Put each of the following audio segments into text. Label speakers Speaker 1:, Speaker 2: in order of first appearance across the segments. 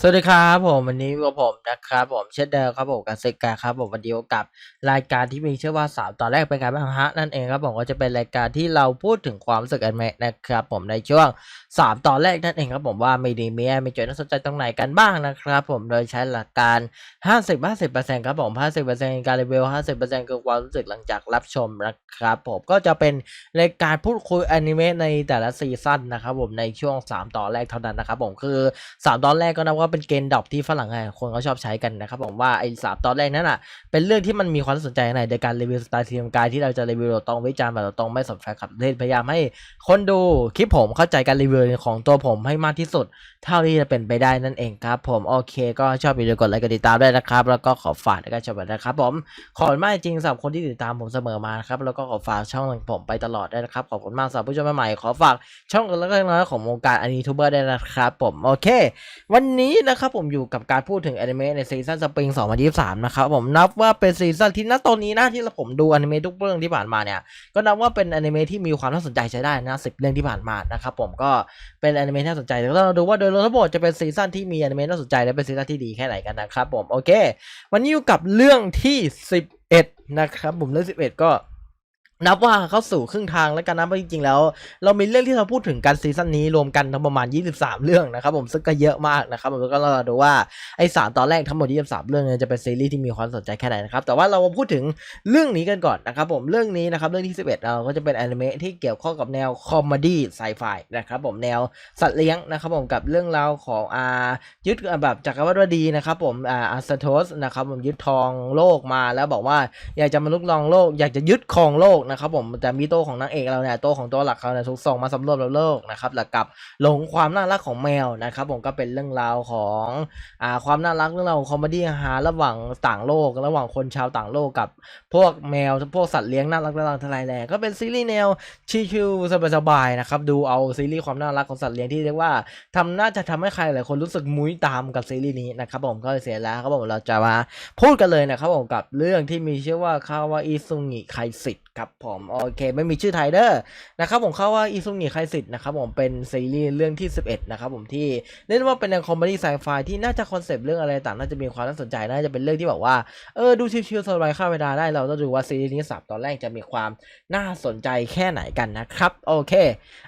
Speaker 1: สวัสดีครับผมวันนี้กับผมนะครับผมเช่นเดิมครับผมกับเซกาครับผมวันเดียวกับรายการที่มีชื่อว่าสามตอนแรกเป็นการบ้างฮะนั่นเองครับผมก็จะเป็นรายการที่เราพูดถึงความรู้สึกอันแมนะครับผมในช่วงสามตอนแรกนั่นเองครับผมว่าไม่ดีมีอะไมีจุดน่าสนใจตรงไหนกันบ้างนะครับผมโดยใช้หลักการ 50 50 ครับผม50 การรีวิว50 คือความรู้สึกหลังจากรับชมนะครับผมก็จะเป็นรายการพูดคุยอนิเมะในแต่ละซีซั่นนะครับผมในช่วง 3 ตอนแรกเท่านั้นนะครับผมคือ 3 ตอนแรกก็นับว่าเป็นเกณฑ์ดอปที่ฝรั่งหลายคนเขาชอบใช้กันนะครับผมว่าไอ้สามตอนแรกนั้นอะเป็นเรื่องที่มันมีความสนใจในในการรีวิวสไตล์ทีมกายที่เราจะรีวิวเราตรงวิจารณ์แบบเราตรงไม่สนแฟนคลับเล่นพยายามให้คนดูคลิปผมเข้าใจการรีวิวของตัวผมให้มากที่สุด เท่าที่จะเป็นไปได้นั่นเองครับผมโอเค ก็ชอบวิดีโอกดไลค์กดติดตามด้วยนะครับ แล้วก็ขอฝากในการชมนะครับผมขอบคุณมากจริงๆสำหรับคนที่ติดตามผมเสมอมาครับแล้วก็ขอฝากช่องของผมไปตลอดด้วยนะครับขอบคุณมากสำหรับผู้ชมใหม่ขอฝากช่องแล้วก็น้อยของวงการอนิทูเบอร์ด้วยนะครับผมโอเค วันนี้นะครับผมอยู่กับการพูดถึงอนิเมะในซีซั่นสปริง 2023 นะครับผมนับว่าเป็นซีซั่นที่ณตอนนี้นะที่ผมดูอนิเมะทุกเรื่องที่ผ่านมาเนี่ยก็นับว่าเป็นอนิเมะที่มีความน่าสนใจใช้ได้นะ10เรื่องที่ผ่านมานะครับผมก็เป็นอนิเมะที่น่าสนใจแต่ก็เราดูว่าโดยรวมทั้งหมดจะเป็นซีซั่นที่มีอนิเมะน่าสนใจและเป็นซีซั่นที่ดีแค่ไหนกันนะครับผมโอเค วันนี้อยู่กับเรื่องที่ 11 นะครับผมเรื่อง 11 ก็ นับว่าเข้าสู่ครึ่งทางแล้วกันนะเพราะจริงๆแล้ว เรามีเรื่องที่เราพูดถึงกันซีซั่นนี้รวมกันทั้งประมาณ 23 เรื่องนะครับผมซึ่งก็เยอะมากนะครับผมแล้วก็เราดูว่าไอ้สามตอนแรกทั้งหมด 23 เรื่องเนี่ยจะเป็นซีรีส์ที่มีความสนใจแค่ไหนนะครับแต่ว่าเรามาพูดถึงเรื่องนี้กันก่อนนะครับผมเรื่องนี้นะครับเรื่องที่ 11 เราก็จะเป็นอนิเมะที่เกี่ยวข้องกับแนวคอมเมดี้ไซไฟนะครับผมแนวสัตว์เลี้ยงนะครับผมกับเรื่องราวของอายึดแบบจักรวรรดินะครับผมอ่าอาสโทสนะครับผมยึดทองโลกมาแล้วบอกว่าอยากจะมาลุกลองโลก อยากจะยึดครองโลกนะครับผมแต่มีโตของนางเอกเราเนี่ยโตของตัวหลักเขาเนี่ยถูกส่งมาสำรวจโลกนะครับแล้วกับหลงความน่ารักของแมวนะครับผมก็เป็นเรื่องราวของอ่าความน่ารักเรื่องราวของคอมเมดี้ฮาระหว่างต่างโลก ระหว่างคนชาวต่างโลกกับพวกแมวพวกสัตว์เลี้ยงน่ารักน่ารักทลายแหล่ก็เป็นซีรีส์แนวชิลๆสบายๆนะครับดูเอาซีรีส์ความน่ารักของสัตว์เลี้ยงที่เรียกว่าทำน่าจะทำให้ใครหลายคนรู้สึกมุ้ยตามกับซีรีส์นี้นะครับผมก็เสียแล้วครับผมเราจะมาพูดกันเลยนะครับผมกับเรื่องที่มีชื่อว่าคาวาอิซุงิไคสิตครับผมโอเคไม่มีชื่อไทยเด้อนะครับผมคาว่าอิซุงิไคสิตนะครับผมเป็นซีรีส์เรื่องที่ 11 นะครับผมที่เรียกว่าเป็นแนวคอมเมดี้ไซไฟที่น่าจะคอนเซปต์เรื่องอะไรต่างน่าจะมีความน่าสนใจน่าจะเป็นเรื่องที่แบบว่าเออดูชิลๆสบายข้าเวลาได้เราต้องดูว่าซีรีส์นี้สับตอนแรกจะมีความน่าสนใจแค่ไหนกันนะครับโอเค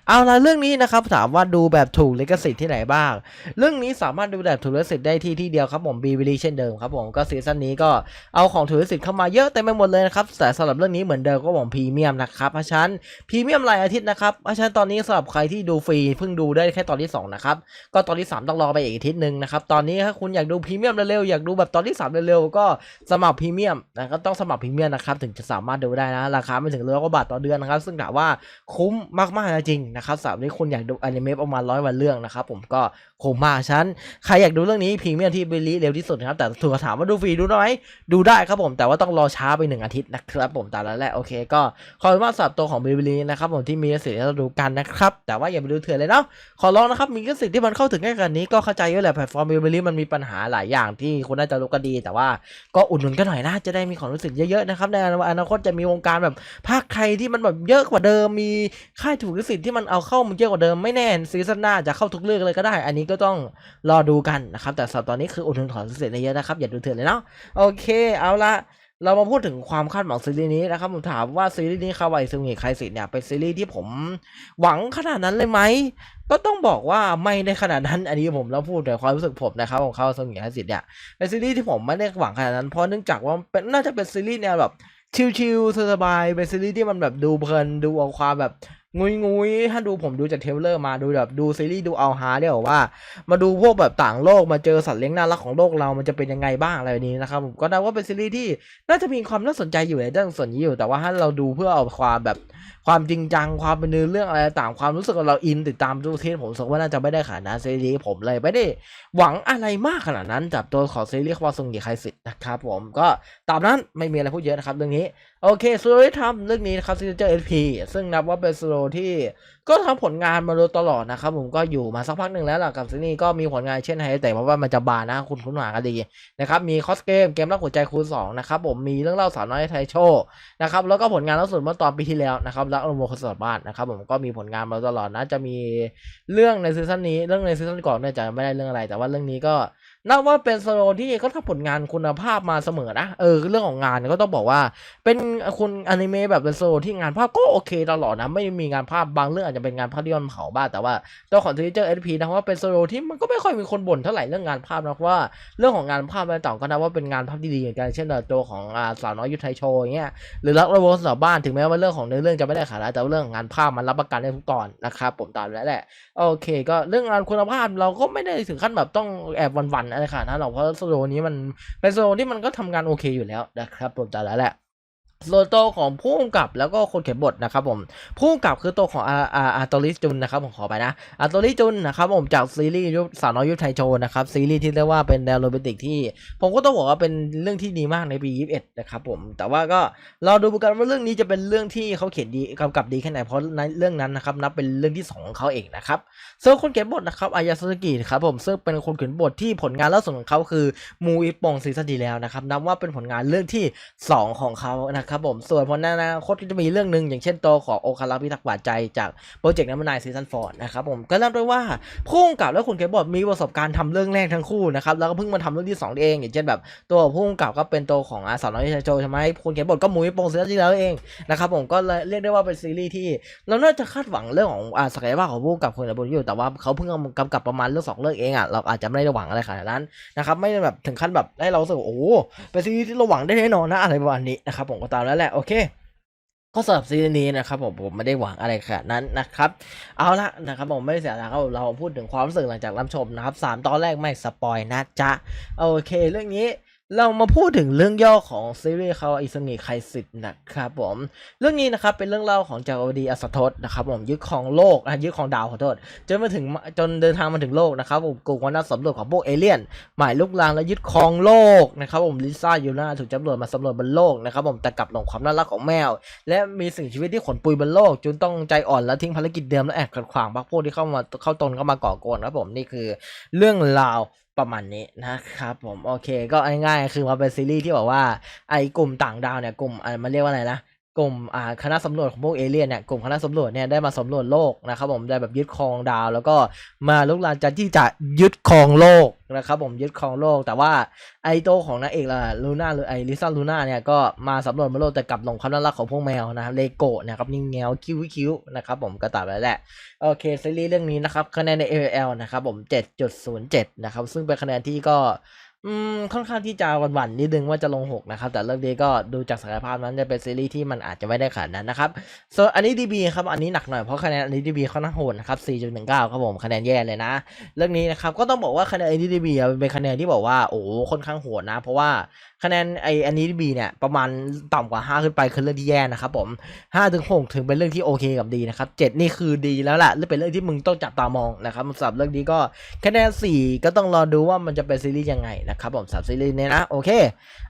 Speaker 1: เอาละเรื่องนี้นะครับถามว่าดูแบบถูกลิขสิทธิ์ที่ไหนบ้าง เรื่องนี้สามารถดูแบบถูกลิขสิทธิ์ได้ที่ที่เดียวครับผมบีวิลีเช่นเดิมครับผมก็ซีซั่นนี้ก็เอาของถูกลิขสิทธิ์เข้ามาเยอะเต็มไปหมดเลยนะครับแต่สำหรับเรื่องนี้เหมือนเดิมก็ผมพรีเมียมนะครับเพราะฉะนั้นพรีเมียมรายอาทิตย์นะครับเพราะฉะนั้นตอนนี้สำหรับใครที่ดูฟรีเพิ่งดูได้แค่ตอนที่สองนะครับก็ตอนที่สามต้องรอไปอีกอาทิตย์หนึ่งนะครับตอนนี้ถ้าคุณอยากดูพรีเมียมเร็วๆอยากดูแบบตอนที่สามเร็วๆก็สมัครพรีเมียมนะก็ต้องสมัครพรีเมียมนะครับถึงจะสามารถดูได้นะราคาไม่ถึงร้อยกว่าบาทต่อเดือนนะครับซึ่งถามว่าคุ้มมากๆจริงนะครับสำหรับที่คุณอยากดูอนิเมะประมาณร้อยวันเรื่องนะครับผมก็คุ้มมากฉะนันใครอยากดูเรื่องนี้พรีเมียมที่บิลลี่เร็วที่สุดนะครับแต่ถูกถามว่าดูฟรีดูได้ไหมดูได้ครับผมแต่ว่าต้องรอช้าไปหนึ่งอาทิตย์นะครับผมแต่ละแรกโอเคก็ขอบคุณมาสำหรับตัวของบิลลี่นะครับผมที่มีสิทธิ์ให้เราดูกันนะครับแต่ว่าอย่าไปดูเถื่อนเลยเนาะขอร้องนะครับมีสิทธิ์ที่มันเข้าถึงง่ายกว่านี้ก็เข้าใจอยู่แหละแพลตฟอร์มบิลลี่มันมีปัญหาหลายอย่างที่คุณน่าจะรู้กันดี แต่ว่าก็อุดหนุนกันหน่อยนะจะได้มีความรู้สึกเยอะๆนะครับในอนาคตจะมีวงการแบบภาคไทยที่มันแบบเยอะกว่าเดิมมีค่ายถูกลิขสิทธิ์ที่มันเอาเข้ามันเยอะกว่าเดิมไม่แน่ซีซั่นหน้าจะเข้าทุกเรื่องเลยก็ได้ อันนี้ก็ต้องรอดูกันนะครับแต่สำหรับตอนนี้คืออุดหนุนของลิขสิทธิ์เยอะนะครับอย่าดูเถื่อนเลยเนาะโอเคเอาละ เรามาพูดถึงความคาดหวังซีรีส์นี้นะครับผมถามว่าซีรีส์นี้คาวายซึงิไคสิเนี่ยเป็นซีรีส์ที่ผมหวังขนาดนั้นเลยไหมก็ต้องบอกว่าไม่ได้ขนาดนั้นอันนี้ผมเล้วพูดแต่ความรู้สึกผมนะครับของเขาซึงิไคสิเนี่ยเป็นซีรีส์ที่ผมไม่ได้หวังขนาดนั้นเพราะเนื่องจากว่าเป็นน่าจะเป็นซีรีส์แนวแบบชิลๆสบายเป็นซีรีส์ที่มันแบบดูเพลินดูเอาความแบบ งุยงุยถ้าดูผมดูจากเทรลเลอร์มาดูแบบดูซีรีส์ดูเอาฮาเนี่ยวว่า มาดูพวกแบบต่างโลกมาเจอสัตว์เลี้ยงน่ารักของโลกเรามันจะเป็นยังไงบ้างอะไรนี้นะครับผมก็นับว่าเป็นซีรีส์ที่น่าจะมีความน่าสนใจอยู่ในเรื่องส่วนนี้อยู่ แต่ว่าถ้าเราดูเพื่อเอาความแบบ ความจริงจังความเป็นเนื้อเรื่องอะไรต่างความรู้สึกของเราอินติดตามทุกทีผมสึกว่าน่าจะไม่ได้ขนาดนั้นซีรีส์ผมเลยไม่ได้หวังอะไรมากขนาดนั้นจากตัวของซีรีส์วาซุงกิไคสินะครับผมก็ตามนั้นไม่มีอะไรพูดเยอะนะครับเรื่องนี้โอเคสโลที่ทำเรื่องนี้นะครับซีรีส์เอพีซึ่งนับว่าเป็นสโลที่ก็ทำผลงานมาโดยตลอดนะครับผมก็อยู่มาสักพักหนึ่งแล้วล่ะกับซีรีส์ก็มีผลงานเช่นไฮแต่เพราะว่ามันจะบานนะคุณคุณหมากันดีนะครับมีคอสเกมเกมรักหัวใจคูณสองนะครับผมมีเรื่องเล่าสาวน้อยไทยโชนะครับแล้วก็ผลงานล่าสุดเมื่อตอนปีที่แล้วนะครับรักอโรมณ์คนสดบ้านนะครับผมก็มีผลงานมาตลอดนะจะมีเรื่องในซีซั่นนี้เรื่องในซีซั่นก่อนเนี่ยจะไม่ได้เรื่องอะไร แต่ว่าเรื่องนี้ก็ นับว่าเป็นโซโลที่เขาทำผลงานคุณภาพมาเสมอนะ เออ เรื่องของงานก็ต้องบอกว่า เป็นคุณอนิเมะแบบเป็นโซโลที่งานภาพก็โอเคตลอดนะ ไม่มีงานภาพบางเรื่องอาจจะเป็นงานภาพยนตร์เผาบ้างแต่ว่าตัวของทีเจอร์เอพีนะว่าเป็นโซโลที่มันก็ไม่ค่อยมีคนบ่นเท่าไหร่เรื่องงานภาพนะเพราะว่า เรื่องของงานภาพอะไรต่างก็นับว่าเป็นงานภาพที่ดีเหมือนกันเช่นตัวของสาวน้อยยุทธไทยโชอย่างเงี้ยหรือรักระบบสาวบ้านถึงแม้ว่าเรื่องของเนื้อเรื่องจะไม่ได้ขายแต่ว่าเรื่องงานภาพมันรับประกันได้ทุกตอนนะครับผมตามแล้วแหละโอเค ก็เรื่องงานคุณภาพเราก็ไม่ได้ถึงขั้นแบบต้องแอบวันๆอะไรขนาดนั้นหรอกเพราะโซโลนี้มันเป็นโซโลที่มันก็ทำงานโอเคอยู่แล้วนะครับผมแต่แล้วแหละ ส่วนตัวของผู้กำกับแล้วก็คนเขียนบทนะครับผมผู้กำกับคือตัวของอาอาอาโตริจุนนะครับผมขอไปนะอาโตริจุนนะครับผมจากซีรีส์ยุสาวน้อยยุคไทยโชว์นะครับซีรีส์ที่เรียกว่าเป็นแนวโรแมนติกที่ ผมก็ต้องบอกว่าเป็นเรื่องที่ดีมากในปี 21 นะครับผมแต่ว่าก็เราดูกันว่าเรื่องนี้จะเป็นเรื่องที่เขาเขียนดีกำกับดีแค่ไหนเพราะในเรื่องนั้นนะครับนับเป็นเรื่องที่สองของเขาเองนะครับส่วนคนเขียนบทนะครับอายาสุสกิครับผมซึ่งเป็นคนเขียนบทที่ผลงานล่าสุดของเขาคือมูอิปองซีซั่นที่แล้วนะครับนับว่าเป็นผลงานเรื่องที่สองของเขานะครับครับผมส่วนผลงานอนาคตก็จะมีเรื่องหนึ่งอย่างเช่นตัวของโอคาราพิทักษ์บาดใจจากโปรเจกต์น้ำมันนายซีซันฟอร์ดนะครับผมก็เริ่มด้วยว่าผู้กำกับและคนเขียนบทมีประสบการณ์ทำเรื่องแรกทั้งคู่นะครับแล้วก็เพิ่งมาทำเรื่องที่สองเอง อย่างเช่นแบบตัวผู้กำกับก็เป็นตัวของอาสาวน้อยชาโจใช่ไหมคนเขียนบทก็มุ้ยปงเสือที่แล้วเองนะครับผมก็เลยเรียกได้ว่าเป็นซีรีส์ที่ เราน่าจะคาดหวังเรื่องของอาศักยภาพของผู้กำกับคนเขียนบทอยู่แต่ว่าเขาเพิ่งกำกับประมาณเรื่องสองเรื่องเองอะเราอาจจะไม่ได้หวังอะไรขนาดนั้นนะครับไม่แบบถึงขั้นแบบให้เราสึกโอ้เป็นซีรีส์ที่เราหวังได้แน่นอนนะอะไรประมาณนี้นะครับผมก็ตามแล้วแหละโอเคก็สำหรับซีรีส์นี้นะครับผมผมไม่ได้หวังอะไรขนาดนั้นนะครับเอาละนะครับผมไม่เสียเวลาครับเราพูดถึงความรู้สึกหลังจากรับชมนะครับสามตอนแรกไม่สปอยนะจ๊ะโอเค เรื่องนี้ เรามาพูดถึงเรื่องย่อของซีรีส์เขาอิสงิไคสิทธ์นะครับผม เรื่องนี้นะครับเป็นเรื่องเล่าของจักรวดีอสทศนะครับผมยึดของโลกอะยึดของดาวขอโทษจนมาถึงจนเดินทางมาถึงโลกนะครับผมกลุ่มวันนักสำรวจของพวกเอเลี่ยน หมายลุกลามและยึดครองโลกนะครับผมลิซ่ายูน่าถูกตำรวจมาสำรวจบนโลกนะครับผมแต่กลับหลงความน่ารักของแมว และมีสิ่งชีวิตที่ขนปุยบนโลกจนต้องใจอ่อนและทิ้งภารกิจเดิมและแอบขัดขวางพรรคพวกที่เข้ามาเข้าตนเข้ามาก่อกวนครับผมนี่คือเรื่องราว ประมาณนี้นะครับผมโอเคก็ง่ายๆคือมาเป็นซีรีส์ที่บอกว่าไอ้กลุ่มต่างดาวเนี่ยกลุ่มมันเรียกว่าอะไรนะ กลุ่มอ่าคณะสำรวจของพวกเอเลี่ยนเนี่ยกลุ่มคณะสำรวจเนี่ยได้มาสำรวจโลกนะครับผมได้แบบยึดครองดาว แล้วก็มาลุกลามจะที่จะยึดครองโลกนะครับผมยึดครองโลก แต่ว่าไอโตของนางเอกล่ะลูน่าหรือไอลิซ่าลูน่าเนี่ยก็มาสำรวจบนโลกแต่กลับหลงความน่ารักของพวกแมวนะครับเลโก้นะครับนิ่งแงวคิ้วคิ้วนะครับผมก็ตามแล้วแหละโอเคซีรีส์เรื่องนี้นะครับคะแนนใน AL นะครับผม7.07นะครับซึ่งเป็นคะแนนที่ก็ อืมค่อนข้างที่จะหวั่นๆนิดนึงว่าจะลง 6 นะครับ แต่เรื่องนี้ก็ดูจากศักยภาพนั้นจะเป็นซีรีส์ที่มันอาจจะไม่ได้ขนาดนั้นนะครับส่วนอันนี้ดีบีครับอันนี้หนักหน่อยเพราะคะแนนอันนี้ดีบีเขาหน้าโหดนะครับ 4.19 ครับผมคะแนนแย่เลยนะ เรื่องนี้นะครับก็ต้องบอกว่าคะแนนอันนี้ดีบีเป็นคะแนนที่บอกว่าโอ้ค่อนข้างโหดนะ เพราะว่า คะแนนไออันนี้บีเนี่ยประมาณต่ำกว่า 5 ขึ้นไปคือเรื่องที่แย่นะครับผม5ถึง6ถึงเป็นเรื่องที่โอเคกับดีนะครับ7นี่คือดีแล้วแหละและเป็นเรื่องที่มึงต้องจับตามองนะครับสำหรับเรื่องนี้ก็คะแนน4ก็ต้องรอดูว่ามันจะเป็นซีรีส์ยังไงนะครับผมสำหรับซีรีส์นี้นะโอเค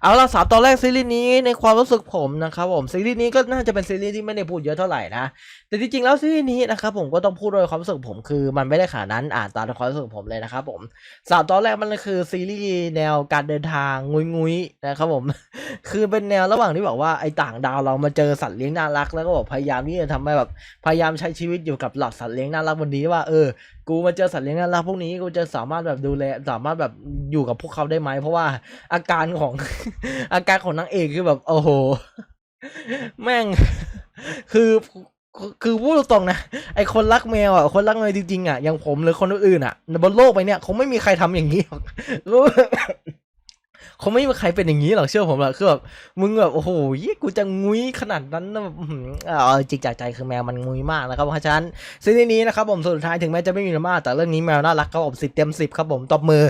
Speaker 1: เอาละสามตอนแรกซีรีส์นี้ในความรู้สึกผมนะครับผมซีรีส์นี้ก็น่าจะเป็นซีรีส์ที่ไม่ได้พูดเยอะเท่าไหร่นะแต่จริงๆแล้วซีรีส์นี้นะครับผมก็ต้องพูดโดยความรู้สึกผมคือมันไม่ได้ขนาดนั้นอ่านตามความรู้สึกผมเลยนะครับผมสามตอนแรกมันคือซีรีส์แนวการเดินทางงุยงุยๆนะครับผม คือเป็นแนวระหว่างที่บอกว่าไอ้ต่างดาวเรามาเจอสัตว์เลี้ยงน่ารักแล้วก็บอกพยายามที่จะทำให้แบบพยายามใช้ชีวิตอยู่กับหล่าสัตว์เลี้ยงน่ารักวันนี้ว่าเออกูมาเจอสัตว์เลี้ยงน่ารักพวกนี้กูจะสามารถแบบดูแลสามารถแบบอยู่กับพวกเขาได้ไหมเพราะว่าอาการของ อาการของนางเอกคือแบบโอ้โห แม่งคือคือพูดตรงๆนะไอคนรักแมวอะคนรักแมวจริงๆอะอย่างผมหรือคนอื่นอะบนโลกไปเนี่ยคงไม่มีใครทำอย่างนี้หรอก คงไม่มีใครเป็นอย่างนี้หรอกเชื่อผมหรอกคือแบบมึงแบบโอ้โหยี่กูจะงุ้ยขนาดนั้นนะแบบอื้อหือเอาจริงจากใจคือแมวมันงุ้ยมากนะครับเพราะฉะนั้นซีรีส์นี้นะครับผมสุดท้ายถึงแม้จะไม่มีดราม่าแต่เรื่องนี้แมวน่ารักครับผมสิบเต็มสิบครับผมตบมือ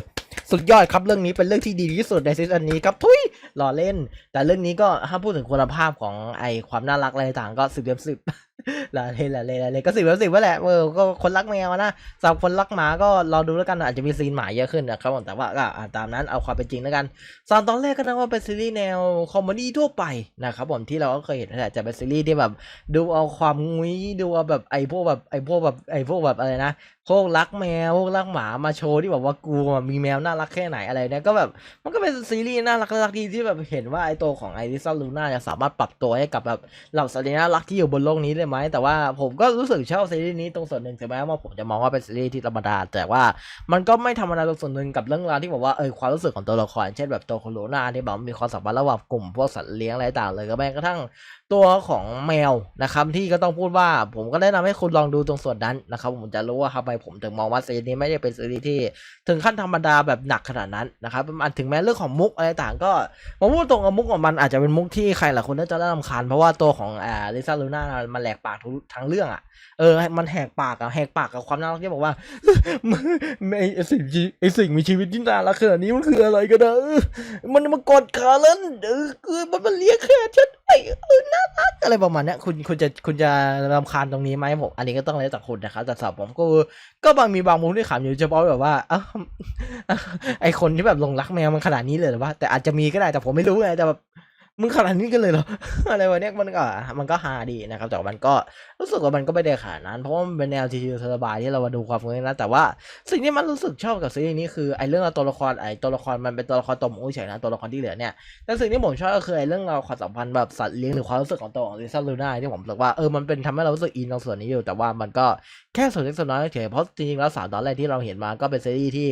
Speaker 1: สุดยอดครับเรื่องนี้เป็นเรื่องที่ดีที่สุดในซีซั่นนี้ครับทุยหล่อเล่น แต่เรื่องนี้ก็ถ้าพูดถึงคุณภาพของไอความน่ารักอะไรต่างก็สิบเต็มสิบ ละเล่นลเล่นละเล่นก็สิบแล้วสิบว่าแหละเออก็คนรักแมวนะสำหรับคนรักหมาก็รอดูแล้วกันอาจจะมีซีนหมาเยอะขึ้นนะครับผมแต่ว่าก็อะตามนั้นเอาความเป็นจริงแล้วกันตอนตอนแรกก็นึกว่าเป็นซีรีส์แนวคอมเมดี้ทั่วไปนะครับผมที่เราก็เคยเห็นนั่นแหละจะเป็นซีรีส์ที่แบบ ดูเอาความงุ้ยดูเอาแบบไอ้พวกแบบไอ้พวกแบบไอ้พวกแบบอะไรนะ พวกรักแมวพวกรักหมามาโชว์ที่แบบว่ากูมีแมวน่ารักแค่ไหนอะไรเนี่ยก็แบบมันก็เป็นซีรีส์น่ารักน่ารักดีที่แบบเห็นว่าไอ้ตัวของไอริซาลูน่าจะสามารถปรับตัวให้กับแบบเหล่าสัตว์เลี้ยงน่ารักที่อยู่บนโลกนี้ได้ไหมแต่ว่าผมก็รู้สึกชอบซีรีส์นี้ตรงส่วนหนึ่งถึงแม้ว่าผมจะมองว่าเป็นซีรีส์ที่ธรรมดาแต่ว่ามันก็ไม่ธรรมดาตรงส่วนหนึ่งกับเรื่องราวที่บอกว่าเออความรู้สึกของตัวละครเช่นแบบตัวของลูน่าที่แบบมีความสัมพันธ์ระหว่างกลุ่มพวกสัตว์เลี้ยงอะไรต่างเลยก็แม้กระทั่งตัวของแมวนะครับที่ก็ต้องพูดว่าผมก็แนะนำให้คุณลองดูตรงส่วนนั้นนะครับผมจะรู้ว่าทำไมผมถึงมองว่าซีรีส์นี้ไม่ได้เป็นซีรีส์ที่ ถึงขั้นธรรมดาแบบหนักขนาดนั้นนะครับมันถึงแม้เรื่องของมุกอะไรต่างก็ผมพูดตรงกับมุกของมันอาจจะเป็นมุกที่ใครหลายคนน่าจะได้รำคาญเพราะว่าตัวของอ่าลิซ่าลูน่ามันแหลกปากทุทั้งเรื่องอะเออมันแหกปากอะแหกปากกับความน่ารักที่บอกว่าไอสิ่งไอสิ่งมีชีวิตที่น่ารักขนาดนี้มันคืออะไรกันนะเออมันมากดขาเล่นเออมันมันเลี้ยงแค่ฉันไอ้ อะไรประมาณนี้คุณคุณจะคุณจะรำคาญตรงนี้ไหมผมอันนี้ก็ต้องแล้วแต่คุณนะครับแต่สำหรับผมก็ก็บางมีบางมุมที่ขำอยู่เฉพาะแบบว่าเอ้าไอคนที่แบบหลงรักแมวมันขนาดนี้เลยหรือว่าแต่อาจจะมีก็ได้แต่ผมไม่รู้ไงแต่แบบ มึงขนาดนี้กันเลยเหรอ อะไรวะเนี้ยมันก็มันก็ฮาดีนะครับ แต่มันก็รู้สึกว่ามันก็ไม่ได้ขนาดนั้น เพราะว่ามันเป็นแนวชิวสบายที่เรามาดูความเงุ้ยนะแต่ว่าสิ่งที่มันรู้สึกชอบกับซีรีส์นี้คือไอ้เรื่องราวตัวละครไอ้ตัวละครมันเป็นตัวละครตัวหมูเฉยนะตัวละครที่เหลือเนี่ยแต่สิ่งที่ผมชอบก็คือไอ้เรื่องราวความสัมพันธ์แบบสัตว์เลี้ยงหรือความรู้สึกของตัวของลิซ่าลูน่าที่ผมรู้สึกว่าเออมันเป็นทำให้เรารู้สึกอินตรงส่วนนี้อยู่แต่ว่ามันก็แค่ส่วนเล็กส่วนน้อยเฉยเพราะจริงๆแล้วสามตอนแรกที่เราเห็นมาก็เป็นซีรีส์ที่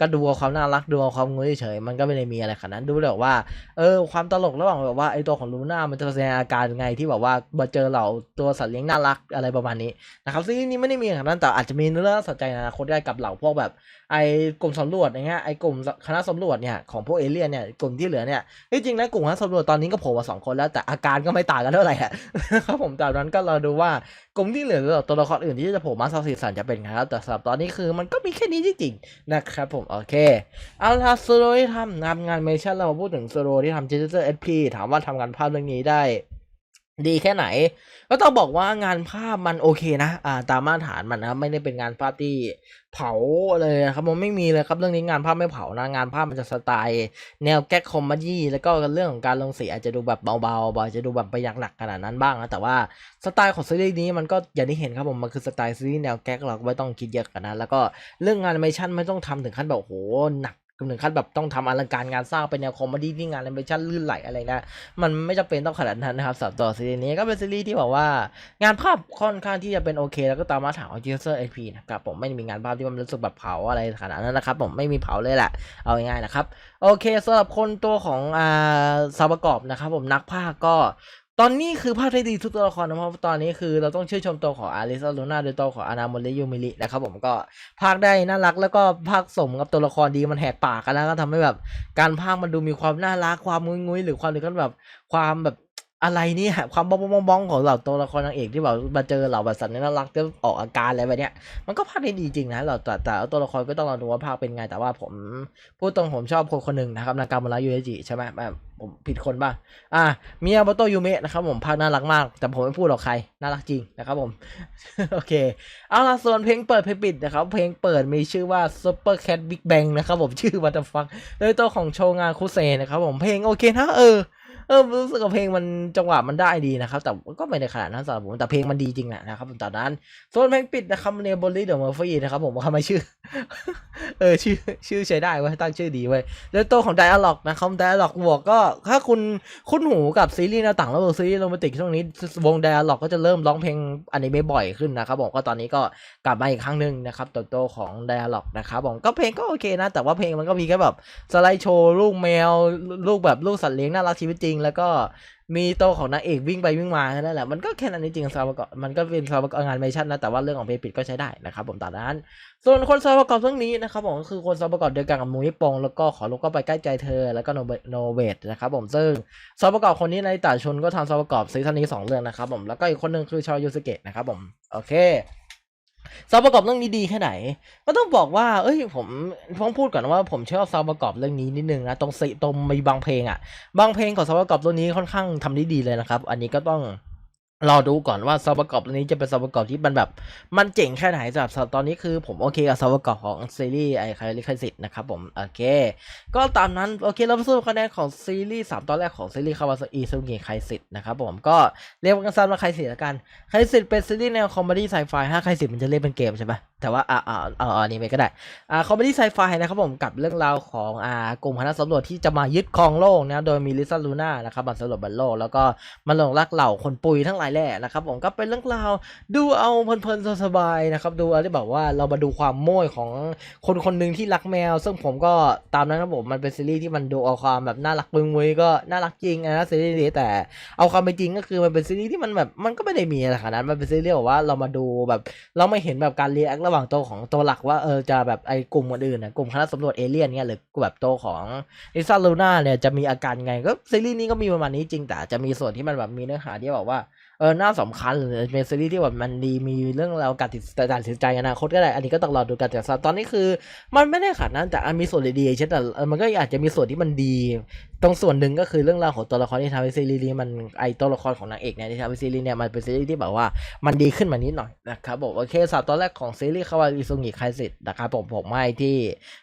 Speaker 1: ก็ดูความน่ารักดูความงุ้ยเฉยมันก็ไม่ได้มีอะไรขนาดนั้นดูแบบว่าเออความตลกระหว่างแบบว่าไอตัวของลูน่ามันจะแสดงอาการยังไงที่แบบว่ามาเจอเหล่าตัวสัตว์เลี้ยงน่ารักอะไรประมาณนี้นะครับซึ่งนี้ไม่ได้มีขนาดนั้นแต่อาจจะมีเรื่องสนใจในอนาคตได้กับเหล่าพวกแบบไอกลุ่มสำรวจอย่างเงี้ยไอกลุ่มคณะสำรวจเนี่ยของพวกเอเลี่ยนเนี่ยกลุ่มที่เหลือเนี่ยที่จริงแล้วกลุ่มคณะสำรวจตอนนี้ก็โผล่มาสองคนแล้วแต่อาการก็ไม่ต่างกันเท่าไหร่ครับผมจากนั้นก็เราดูว่ากลุ่มที่เหลือตัวละครอื่นที่จะโผล่มาสสีสันจะเป็นไงครับแต่สำหรับตอนนี้คือมันก็มีแค่นี้จริงๆนะครับผมโอเคเอาล่ะสโลที่ทำนำงานเมชั่นเรามาพูดถึงสโลที่ทำเจสเตอร์เอสพีถามว่าทำงานภาพเรื่องนี้ได้ ดีแค่ไหน ก็ต้องบอกว่างานภาพมันโอเคนะ อ่า ตามมาตรฐานมันนะครับไม่ได้เป็นงานภาพที่เผาเลยนะครับมันไม่มีเลยครับเรื่องนี้งานภาพไม่เผานะงานภาพมันจะสไตล์แนวแก๊กคอมเมดี้แล้วก็เรื่องของการลงสีอาจจะดูแบบเบาๆอาจจะดูแบบไปอยางหนักขนาดนั้นบ้างนะแต่ว่าสไตล์ของซีรีส์นี้มันก็อย่างที่เห็นครับผมมันคือสไตล์ซีรีส์แนวแก๊กเราก็ไม่ต้องคิดเยอะกันนะแล้วก็เรื่องงานแอนิเมชันไม่ต้องทำถึงขั้นแบบโหหนัก ถึงขั้นแบบต้องทำอลังการงานสร้างเป็นแนวคอมเมดี้ที่งานแอนิเมชันลื่นไหลอะไรนะ มันไม่จำเป็นต้องขนาดนั้นนะครับสำหรับตัวซีรีส์นี้ก็เป็นซีรีส์ที่บอกว่า งานภาพค่อนข้างที่จะเป็นโอเค แล้วก็ตามมาตรฐานของ User AP นะครับผมไม่มีงานภาพที่มันรู้สึกแบบเผาอะไรขนาดนั้นนะครับผมไม่มีเผาเลยแหละ เอาง่ายๆนะครับ โอเคสำหรับคนตัวของอ่าสาวประกอบนะครับผมนักภาคก็ ตอนนี้คือภาพได้ดีทุกตัวละครนะเพราะตอนนี้คือเราต้องชื่นชมตัวของอาริซาโลนาโดยตัวของอานาโมเลยูมิลินะครับผมก็ภาคได้น่ารักแล้วก็ภาคสมกับตัวละครดีมันแหกปากกันแล้วก็ทำให้แบบ การภาคมันดูมีความน่ารักความงุ้ยงุ้ยๆหรือความหรือกันแบบความแบบ อะไรเนี่ยความบ้องบ้องบ้องของเหล่าตัวละครนางเอกที่แบบมาเจอเหล่าแบบสัตว์น่ารักจะออกอาการอะไรแบบเนี้ยมันก็ภาคได้ดีจริงนะเราแต่แต่ตัวละครก็ต้องรอดูว่าภาคเป็นไงแต่ว่าผมพูดตรงผมชอบคนคนหนึ่งนะครับนากามาระยูเอจิใช่ไหมแบบผมผิดคนป่ะอะมียโบโตยูเมะนะครับผมภาคน่ารักมาก แต่ผมไม่พูดหรอกใครน่ารักจริงนะครับผมโอเคเอาล่ะส่วนเพลงเปิดเพลงปิดนะครับเพลงเปิดมีชื่อว่า Super Cat Big Bang นะครับผมชื่อ What the fuck โดยตัวของโชงานคุเซนะครับผมเพลงโอเคนะเออ เออรู้สึกว่าเพลงมันจังหวะมันได้ดีนะครับ แต่ก็ไม่ได้ขนาดนั้นสำหรับผมแต่เพลงมันดีจริงแหละนะครับผมตอนนั้นส่วนเพลงปิดนะครับเนบอลลี่เดอะมอร์ฟี่นะครับผมทำไมชื่อ เออชื่อชื่อใช้ได้เว้ยตั้งชื่อดีเว้ยแล้วตัวของ Dialog นะครับ Dialog บวกก็ถ้าคุณคุ้นหูกับซีรีส์แนวต่างระหว่างซีรีส์โรแมนติกช่วงนี้วง Dialog ก็จะเริ่มร้องเพลงอนิเมะบ่อยขึ้นนะครับผมก็ตอนนี้ก็กลับมาอีกครั้งหนึ่งนะครับตัวโตของ Dialog นะครับผมก็เพลงก็โอเคนะ แต่ว่าเพลงมันก็มีแค่แบบสไลด์โชว์ลูกแมวลูกแบบลูกสัตว์เลี้ยงน่ารักชีวิตจริงแล้วก็มีโตของนางเอกวิ่งไปวิ่งมาแค่นั้นแหละมันก็แค่นั้นจริงๆซาวประกอบมันก็เป็นซาวประกอบงานเมชั่นนะแต่ว่าเรื่องของเพลปิดก็ใช้ได้นะครับผมตามนั้น ส่วนคนซาวประกอบเรื่องนี้นะครับผมก็คือคนซาวประกอบเดียวกันกับมูยิปงแล้วก็ขอลุกก็ไปใกล้ใจเธอแล้วก็โนโนเวทนะครับผมซึ่งซาวประกอบคนนี้ในต่าชนก็ทำซาวประกอบซีซั่นนี้สองเรื่องนะครับผมแล้วก็อีกคนหนึ่งคือชาวยูสเกะนะครับผมโอเค ซาวประกอบเรื่องนี้ดีแค่ไหน ก็ต้องบอกว่า เอ้ย ผมต้องพูดก่อนว่าผมชอบซาวประกอบเรื่องนี้นิดนึงนะตรงสิตรงมีบางเพลงอะ บางเพลงของซาวประกอบตัวนี้ค่อนข้างทำได้ดีเลยนะครับ อันนี้ก็ต้อง รอดูก่อนว่าซาวประกอบตัวนี้จะเป็นซาวประกอบที่มันแบบ มันเจ๋งแค่ไหนสำหรับตอนนี้คือผมโอเคกับซาวประกอบของซีรีส์ไอ้ใครลิคสิทธ์นะครับผมโอเค ก็ตามนั้นโอเคเราไปสู้คะแนนของซีรีส์สามตอนแรกของซีรีส์คาวาซาอิซุงิไคสิทธิ์นะครับผมก็เรียกกันสั้นว่าไคสิตละกันไคสิทธ์เป็นซีรีส์แนวคอมเมดี้ไซไฟถ้าไคสิทธ์มันจะเล่นเป็นเกมใช่ปะแต่ว่าอ่าอ่าอ่าอนี้ไม่ก็ได้อ่าคอมเมดี้ไซไฟนะครับผมกับเรื่องราวของอ่ากลุ่มคณะสำรวจที่จะมายึดครองโลกนะโดยมีลิซ่าลูน่านะครับมาสำรวจบนโลกแล้วก็มาหลงรักเหล่าคนปุยทั้งหลายแหล่นะครับผมก็เป็นเรื่องราวดูเอาเพลินๆสบายๆนะครับดูอาได้แบบว่าเรามาดูความโม้ยของคนคนหนึ่งที่รักแมว ซึ่งผมก็ตามนั้นครับผมมันเป็นซีรีส์ที่มันดูเอาความแบบน่ารักปุยมุยก็น่ารักจริงนะซีรีส์นี้แต่เอาความเป็นจริงก็คือมันเป็นซีรีส์ที่มันแบบมันก็ไม่ได้มีอะไรขนาดนั้นมันเป็นซีรีส์แบบว่าเรามาดูแบบเราไม่เห็นแบบการเรียกระว่างตัวของตัวหลักว่าเออจะแบบไอ้กลุ่มอื่นนะกลุ่มคณะสำรวจเอเลี่ยนเนี่ยหรือแบบตัวของลิซ่าลูน่าเนี่ยจะมีอาการไงก็ซีรีส์นี้ก็มีประมาณนี้จริงแต่จะมีส่วนที่มันแบบมีเนื้อหาที่บอกว่า ออน่าสำคัญหรือเป็นซีรีส์ที่แบบมันดีมีเรื่องราวการติดตัดสินใจอนาคตก็ได้ อันนี้ก็ต้องรอดูกันแต่ตอนนี้คือ มันไม่ได้ขาดนั้นแต่อันมีส่วนดีๆเช่นแต่มันก็อาจจะมีส่วนที่มันดี ตรงส่วนหนึ่งก็คือเรื่องราวของตัวละครที่ทำให้ซีรีส์นี้มันไอตัวละครของนางเอกเนี่ยที่ทำให้ซีรีส์เนี่ยมันเป็นซีรีส์ที่แบบว่ามันดีขึ้นมานิดหน่อยนะครับผมโอเคสำหรับตอนแรกของซีรีส์คาวาอิซุงิไคสินะครับผมผมให้ที่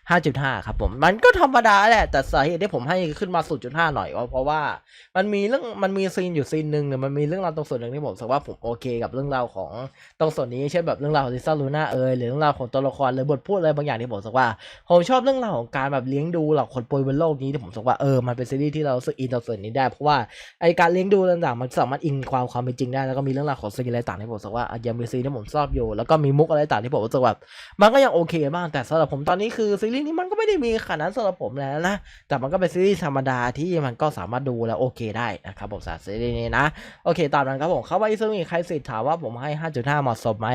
Speaker 1: 5.5 ครับผมมันก็ธรรมดาแหละแต่สาเหตุที่ผมให้ขึ้นมา0.5หน่อยเพราะว่ามันมีเรื่องมันมีซีนอยู่ซีนหนึ่งเนี่ยมันมีเรื่องราวตรงส่วนหนึ่งที่ผมสึกว่าผมโอเคกับเรื่องราวของตรงส่วนนี้เช่นแบบเรื่องราวของลิซ่าลูน่าเอยหรือเรื่องราวของตัวละครหรือบทพูดอะไรบางอย่างที่ผมสึกว่าผมชอบเรื่องราวของการแบบเลี้ยงดูเหล่าคนป่วยบนโลกนี้ที่ผมสึกว่าเออมันเป็นซีรีส์ที่เราสึกอินต่อส่วนนี้ได้เพราะว่าไอการเลี้ยงดูต่างๆมันสามารถอินความความเป็นจริงได้แล้วก็มีเรื่องราวของซีนอะไรต่างที่ผมสึกว่ายังมีซีที่ผมชอบอยู่แล้วก็มีมุกอะไรต่างที่ผมรู้สึกแบบมันก็ยังโอเคบ้างแต่สำหรับผมตอนนี้คือซีรีส์นี้มันก็ไม่ได้มีขนาดสำหรับผมแล้วนะแต่มันก็เป็นซีรีส์ธรรมดาที่มันก็สามารถดูแล้วโอเคได้นะครับผมสำหรับซีรีส์นี้นะโอเคตามนั้นครับผมเข้าไปซึ่งมีใครสิทธิ์ถามว่าผมให้ 5.5 เหมาะสมไหม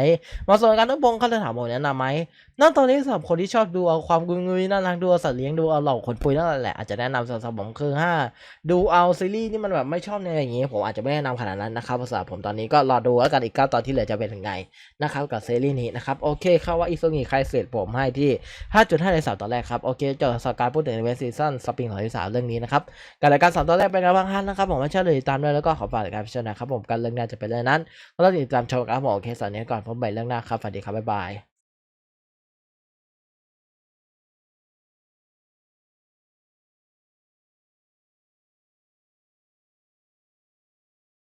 Speaker 1: เหมาะสมกับการต้องพงเขาจะถามผมแนะนำไหม นั่นตอนนี้สำหรับคนที่ชอบดูเอาความกุยงุยน่ารักดูเอาสัตว์เลี้ยงดูเอาเหล่าคนปุยนั่นแหละอาจจะแนะนำสำหรับผมคือห้าดูเอาซีรีส์ที่มันแบบไม่ชอบในอย่างงี้ ผมอาจจะไม่แนะนำขนาดนั้นนะครับสำหรับผมตอนนี้ก็รอดูแล้วกันอีกเก้าตอนที่เหลือจะเป็นยังไงนะครับกับซีรีส์นี้นะครับโอเคเข้าว่าอิซุงิใครเสร็จผมให้ที่ 5.5ในสามตอนแรกครับโอเคจบสการพูดถึงในเวสซีซั่นสปริงของที่สามเรื่องนี้นะครับการรายการสามตอนแรกเป็นไงบ้างฮะนะครับผมไม่เชื่เลยติดตามด้วยแล้วก็ขอฝากรายการพิเศษนะครับผมการเรื่องหน้าจะเป็นเรื่องนั้นก็ต้องติดตามชมครับผมโอเคสำหรับนี้ก่อนพบใหม่เรื่องหน้าครับสวัสดีครับบ๊ายบาย